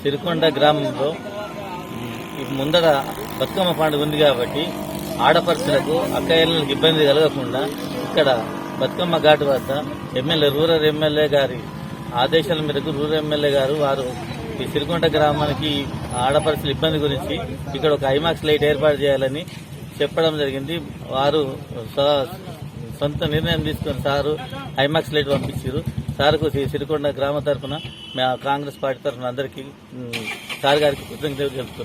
సిరికొండ గ్రామంలో ముందర బతుకమ్మ పండుగ ఉంది కాబట్టి ఆడపడుచులకు అక్కయ్యలకు ఇబ్బంది కలగకుండా ఇక్కడ బతుకమ్మ ఘాటు వద్ద ఎమ్మెల్యే రూరల్ ఎమ్మెల్యే గారి ఆదేశాల మేరకు రూరల్ ఎమ్మెల్యే గారు వారు ఈ సిరికొండ గ్రామానికి ఆడపడుచుల ఇబ్బంది గురించి ఇక్కడ ఒక ఐమాక్స్ లైట్ ఏర్పాటు చేయాలని చెప్పడం జరిగింది. వారు సొంత నిర్ణయం తీసుకుని సారు ఐమాక్స్ లైట్ పంపించారు సార్కు సిరికొండ గ్రామ తరఫున మా కాంగ్రెస్ పార్టీ తరఫున అందరికీ సార్ గారికి కృతజ్ఞతలు చెప్తున్నాను